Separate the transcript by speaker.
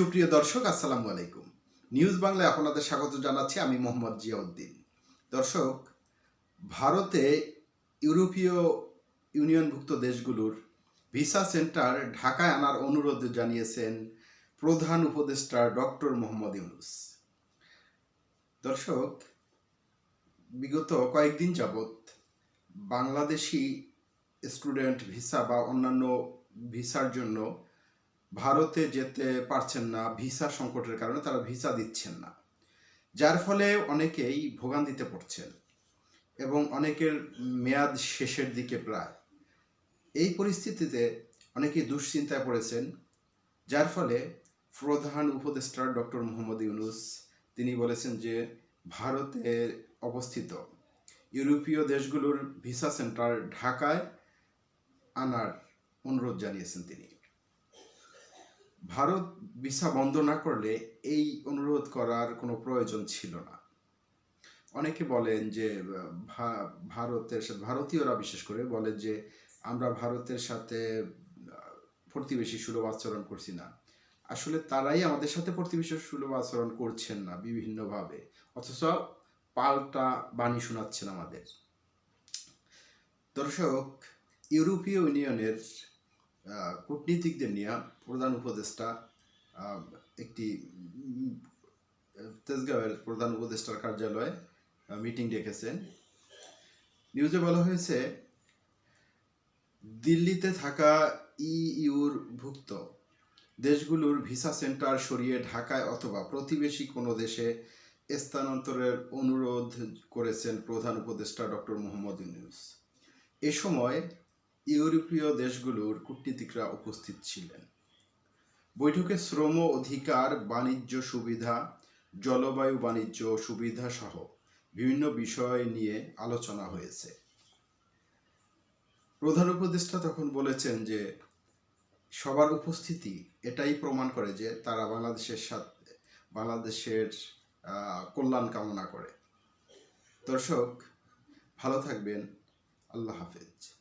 Speaker 1: সুপ্রিয় দর্শক, আসসালামু আলাইকুম। নিউজ বাংলায় আপনাদের স্বাগত জানাচ্ছি। আমি মোহাম্মদ জিয়াউদ্দিন। দর্শক, ভারতে ইউরোপীয় ইউনিয়নভুক্ত দেশগুলোর ভিসা সেন্টার ঢাকায় আনার অনুরোধ জানিয়েছেন প্রধান উপদেষ্টা ডক্টর মোহাম্মদ ইউনুস। দর্শক, বিগত কয়েকদিন যাবৎ বাংলাদেশি স্টুডেন্ট ভিসা বা অন্যান্য ভিসার জন্য ভারতে যেতে পারছেন না, ভিসা সংকটের কারণে তারা ভিসা দিচ্ছেন না। যার ফলে অনেকেই ভোগান্তিতে পড়ছেন এবং অনেকের মেয়াদ শেষের দিকে প্রায়। এই পরিস্থিতিতে অনেকেই দুশ্চিন্তায় পড়েছেন, যার ফলে প্রধান উপদেষ্টা ডক্টর মোহাম্মদ ইউনুস, তিনি বলেছেন যে ভারতে অবস্থিত ইউরোপীয় দেশগুলোর ভিসা সেন্টার ঢাকায় আনার অনুরোধ জানিয়েছেন তিনি। ভারত ভিসা বন্ধ না করলে এই অনুরোধ করার কোনো প্রয়োজন ছিল না। অনেকে বলেন যে ভারতের ভারতীয়রা বিশেষ করে বলে যে, আমরা ভারতের সাথে প্রতিবেশী সুলভ আচরণ করছি না। আসলে তারাই আমাদের সাথে প্রতিবেশী সুলভ আচরণ করছেন না বিভিন্নভাবে। অথচ পাল্টা বাণী শোনাচ্ছেন আমাদের। দর্শক, ইউরোপীয় ইউনিয়নের কূটনীতিকদের নিয়ে প্রধান উপদেষ্টা একটি তেজগাঁওয়ের প্রধান উপদেষ্টার কার্যালয়ে মিটিং ডেকেছেন। নিউজে বলা হয়েছে, দিল্লিতে থাকা ইইউর ভুক্ত দেশগুলোর ভিসা সেন্টার সরিয়ে ঢাকায় অথবা প্রতিবেশী কোনো দেশে স্থানান্তরের অনুরোধ করেছেন প্রধান উপদেষ্টা ডক্টর মোহাম্মদ ইউনুস। এ সময় ইউরোপীয় দেশগুলোর কূটনীতিকরা উপস্থিত ছিলেন। বৈঠকে শ্রম অধিকার, বাণিজ্য সুবিধা, জলবায়ু বাণিজ্য সুবিধা সহ বিভিন্ন বিষয় নিয়ে আলোচনা হয়েছে। প্রধান উপদেষ্টা তখন বলেছেন যে, সবার উপস্থিতি এটাই প্রমাণ করে যে তারা বাংলাদেশের সাথে, বাংলাদেশের কল্যাণ কামনা করে। দর্শক, ভালো থাকবেন। আল্লাহ হাফেজ।